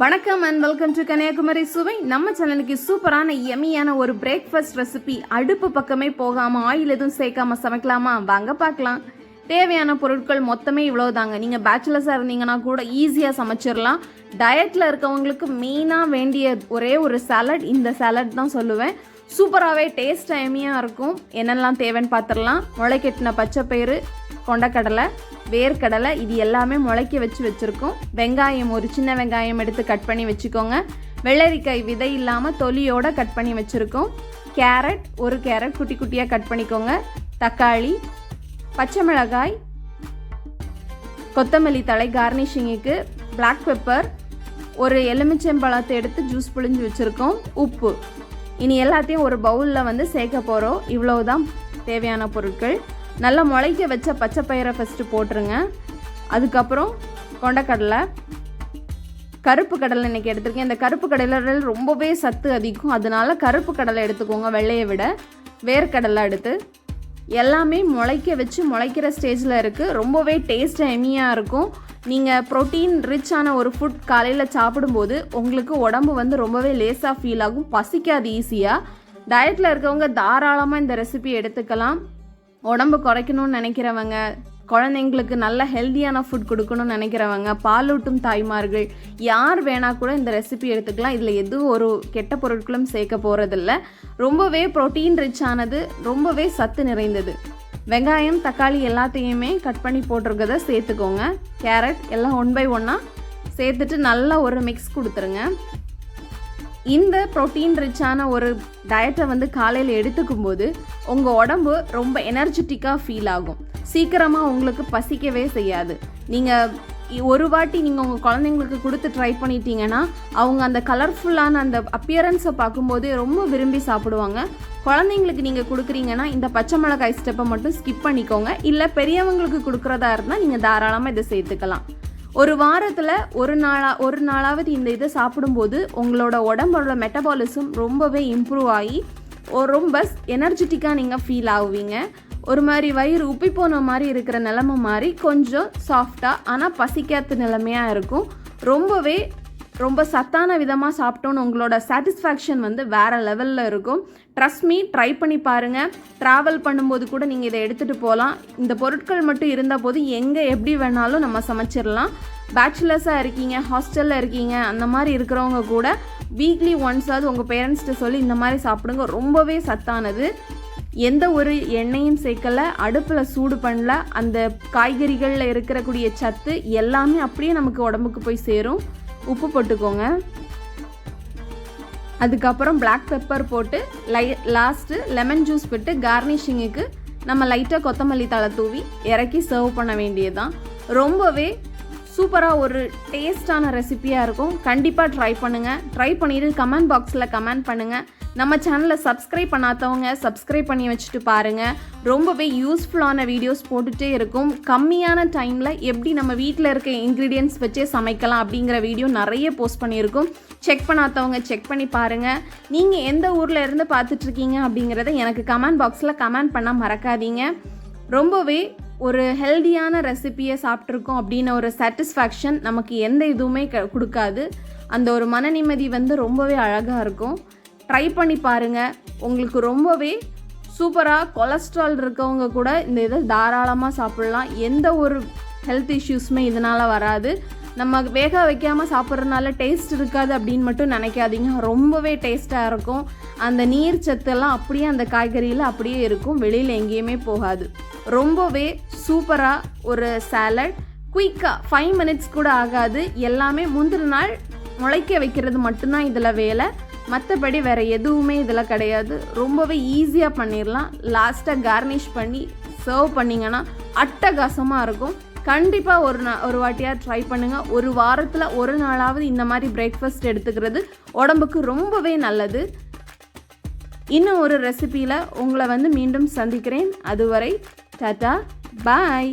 வணக்கம் and welcome to Kanyakumari சுவை. நம்ம சேனலுக்கு சூப்பரான எமியான ஒரு பிரேக்ஃபாஸ்ட் ரெசிபி அடுப்பு பக்கமே போகாம ஆயில் எதுவும் சேர்க்காம சமைக்கலாமா? வாங்க பார்க்கலாம். தேவையான பொருட்கள் மொத்தமே இவ்வளோதாங்க நீங்கள் பேச்சுலர்ஸாக இருந்தீங்கன்னா கூட ஈஸியாக சமைச்சிடலாம். டயட்டில் இருக்கவங்களுக்கு மெயினாக வேண்டிய ஒரே ஒரு சாலட் இந்த சாலட் தான் சொல்லுவேன். சூப்பராகவே டேஸ்ட் எம்மியாக இருக்கும். என்னெல்லாம் தேவைன்னு பார்த்துடலாம். முளைக்கட்டின பச்சைப்பயிறு கொண்டக்கடலை வேர்க்கடலை இது எல்லாமே முளைக்க வச்சு வச்சுருக்கோம். வெங்காயம் ஒரு சின்ன வெங்காயம் எடுத்து கட் பண்ணி வச்சுக்கோங்க. வெள்ளரிக்காய் விதை இல்லாமல் தொலியோட கட் பண்ணி வச்சுருக்கோம். கேரட் ஒரு கேரட் குட்டி குட்டியாக கட் பண்ணிக்கோங்க. தக்காளி பச்சை மிளகாய் கொத்தமல்லி தழை கார்னிஷிங்குக்கு பிளாக் பெப்பர் ஒரு எலுமிச்சம்பழத்தை எடுத்து ஜூஸ் புழிஞ்சு வச்சுருக்கோம். உப்பு. இனி எல்லாத்தையும் ஒரு பவுலில் வந்து சேர்க்க போகிறோம் இவ்வளவுதான் தேவையான பொருட்கள். நல்லா முளைக்க வச்ச பச்சை பயிரை ஃபஸ்ட்டு போட்டுருங்க. அதுக்கப்புறம் கொண்டக்கடலை கருப்பு கடலை இன்றைக்கி எடுத்திருக்கேன். இந்த கருப்பு கடலை ரொம்பவே சத்து அதிகம். அதனால கருப்பு கடலை எடுத்துக்கோங்க வெள்ளையை விட. வேர்க்கடலை எடுத்து எல்லாமே முளைக்க வச்சு முளைக்கிற ஸ்டேஜில் இருக்குது ரொம்பவே டேஸ்ட் எமியாக இருக்கும். நீங்கள் ப்ரோட்டீன் ரிச்சான ஒரு ஃபுட் காலையில் சாப்பிடும்போது உங்களுக்கு உடம்பு வந்து ரொம்பவே லேஸாக ஃபீல் ஆகும். பசிக்காது ஈஸியாக டயட்டில் இருக்கவங்க தாராளமாக இந்த ரெசிபி எடுத்துக்கலாம். உடம்பு குறைக்கணும்னு நினைக்கிறவங்க குழந்தைங்களுக்கு நல்ல ஹெல்த்தியான ஃபுட் கொடுக்கணும்னு நினைக்கிறவங்க பாலூட்டும் தாய்மார்கள் யார் வேணால் கூட இந்த ரெசிபி எடுத்துக்கலாம். இதில் எதுவும் ஒரு கெட்ட பொருட்களும் சேர்க்க போகிறதில்ல ரொம்பவே ப்ரோட்டீன் ரிச் ஆனது ரொம்பவே சத்து நிறைந்தது. வெங்காயம் தக்காளி எல்லாத்தையுமே கட் பண்ணி போட்டிருக்கத சேர்த்துக்கோங்க. கேரட் எல்லாம் ஒன் பை ஒன்னாக சேர்த்துட்டு நல்லா ஒரு மிக்ஸ் கொடுத்துருங்க. இந்த ப்ரோட்டீன் ரிச்சான ஒரு டயட்டை வந்து காலையில் எடுத்துக்கும் போது உங்கள் உடம்பு ரொம்ப எனர்ஜெட்டிக்காக ஃபீல் ஆகும். சீக்கிரமாக உங்களுக்கு பசிக்கவே செய்யாது. நீங்கள் ஒரு வாட்டி நீங்கள் உங்கள் குழந்தைங்களுக்கு கொடுத்து ட்ரை பண்ணிட்டீங்கன்னா அவங்க அந்த கலர்ஃபுல்லான அந்த அப்பியரன்ஸை பார்க்கும்போது ரொம்ப விரும்பி சாப்பிடுவாங்க. குழந்தைங்களுக்கு நீங்கள் கொடுக்குறீங்கன்னா இந்த பச்சை மிளகாய் ஸ்டெப்பை மட்டும் ஸ்கிப் பண்ணிக்கோங்க. இல்லை பெரியவங்களுக்கு கொடுக்குறதா இருந்தால் நீங்கள் தாராளமாக இதை சேர்த்துக்கலாம். ஒரு வாரத்தில் ஒரு நாளா ஒரு நாளாவது இந்த இதை சாப்பிடும்போது உங்களோட உடம்போட மெட்டபாலிசம் ரொம்பவே இம்ப்ரூவ் ஆகி ரொம்ப எனர்ஜெட்டிக்காக நீங்கள் ஃபீல் ஆகுவீங்க. ஒரு மாதிரி வயிறு உப்பி போன மாதிரி இருக்கிற நிலமை மாதிரி கொஞ்சம் சாஃப்டாக ஆனால் பசிக்காத நிலைமையாக இருக்கும். ரொம்பவே ரொம்ப சத்தான விதமாக சாப்பிட்டோன்னு உங்களோட சாட்டிஸ்ஃபேக்ஷன் வந்து வேறு லெவலில் இருக்கும். ட்ரஸ்ட் மீ ட்ரை பண்ணி பாருங்கள் ட்ராவல் பண்ணும்போது கூட நீங்கள் இதை எடுத்துகிட்டு போகலாம் இந்த பொருட்கள் மட்டும் இருந்தால் போது எங்கே எப்படி வேணாலும் நம்ம சமைச்சிடலாம். பேச்சுலர்ஸாக இருக்கீங்க ஹாஸ்டலில் இருக்கீங்க அந்த மாதிரி இருக்கிறவங்க கூட வீக்லி ஒன்ஸாவது உங்கள் பேரண்ட்ஸ்கிட்ட சொல்லி இந்த மாதிரி சாப்பிடுங்க. ரொம்பவே சத்தானது. எந்த ஒரு எண்ணெயும் சேர்க்கல அடுப்பில் சூடு பண்ணல அந்த காய்கறிகளில் இருக்கிறக்கூடிய சத்து எல்லாமே அப்படியே நமக்கு உடம்புக்கு போய் சேரும். உப்பு போட்டுக்கோங்க. அதுக்கப்புறம் பிளாக் பெப்பர் போட்டு லை லாஸ்ட்டு லெமன் ஜூஸ் விட்டு கார்னிஷிங்குக்கு நம்ம லைட்டாக கொத்தமல்லி தழை தூவி இறக்கி சர்வ் பண்ண வேண்டியது தான் ரொம்பவே சூப்பராக ஒரு டேஸ்டான ரெசிப்பியாக இருக்கும். கண்டிப்பாக ட்ரை பண்ணுங்கள் ட்ரை பண்ணிவிட்டு கமெண்ட் பாக்ஸில் கமெண்ட் பண்ணுங்கள் நம்ம சேனலை சப்ஸ்கிரைப் பண்ணாதவங்க சப்ஸ்கிரைப் பண்ணி வச்சுட்டு பாருங்கள் ரொம்பவே யூஸ்ஃபுல்லான வீடியோஸ் போட்டுகிட்டே இருக்கும். கம்மியான டைமில் எப்படி நம்ம வீட்டில் இருக்க இன்க்ரீடியன்ஸ் வச்சே சமைக்கலாம் அப்படிங்கிற வீடியோ நிறைய போஸ்ட் பண்ணியிருக்கோம். செக் பண்ணாதவங்க செக் பண்ணி பாருங்கள் நீங்கள் எந்த ஊரில் இருந்து பார்த்துட்ருக்கீங்க அப்படிங்கிறத எனக்கு கமெண்ட் பாக்ஸில் கமெண்ட் பண்ணால் மறக்காதீங்க. ரொம்பவே ஒரு ஹெல்தியான ரெசிப்பியை சாப்பிட்ருக்கோம் அப்படின்னு ஒரு சாட்டிஸ்ஃபேக்ஷன் நமக்கு எந்த இதுவுமே க கொடுக்காது. அந்த ஒரு மன நிம்மதி வந்து ரொம்பவே அழகாக இருக்கும். ட்ரை பண்ணி பாருங்கள் உங்களுக்கு ரொம்பவே சூப்பராக கொலஸ்ட்ரால் இருக்கவங்க கூட இந்த இதை தாராளமாக சாப்பிட்லாம். எந்த ஒரு ஹெல்த் இஷ்யூஸுமே இதனால் வராது. நம்ம வேக வைக்காமல் சாப்பிட்றதுனால டேஸ்ட் இருக்காது அப்படின்னு மட்டும் நினைக்காதீங்க. ரொம்பவே டேஸ்ட்டாக இருக்கும். அந்த நீர் சத்தெல்லாம் அப்படியே அந்த காய்கறியில் அப்படியே இருக்கும். வெளியில் எங்கேயுமே போகாது. ரொம்பவே சூப்பராக ஒரு சாலட் குயிக்காக ஃபைவ் மினிட்ஸ் கூட ஆகாது. எல்லாமே முந்தின நாள் முளைக்க வைக்கிறது மட்டும்தான் இதில் வேலை. மற்றபடி வேறு எதுவுமே இதில் கிடையாது. ரொம்பவே ஈஸியாக பண்ணிடலாம் லாஸ்ட்டாக கார்னிஷ் பண்ணி சர்வ் பண்ணிங்கன்னா அட்டகாசமாக இருக்கும். கண்டிப்பாக ஒரு நா ஒரு வாட்டியாக ட்ரை பண்ணுங்கள் ஒரு வாரத்தில் ஒரு நாளாவது இந்த மாதிரி பிரேக்ஃபாஸ்ட் எடுத்துக்கிறது உடம்புக்கு ரொம்பவே நல்லது. இன்னும் ஒரு ரெசிப்பியில் உங்களை வந்து மீண்டும் சந்திக்கிறேன். அதுவரை டாட்டா பாய்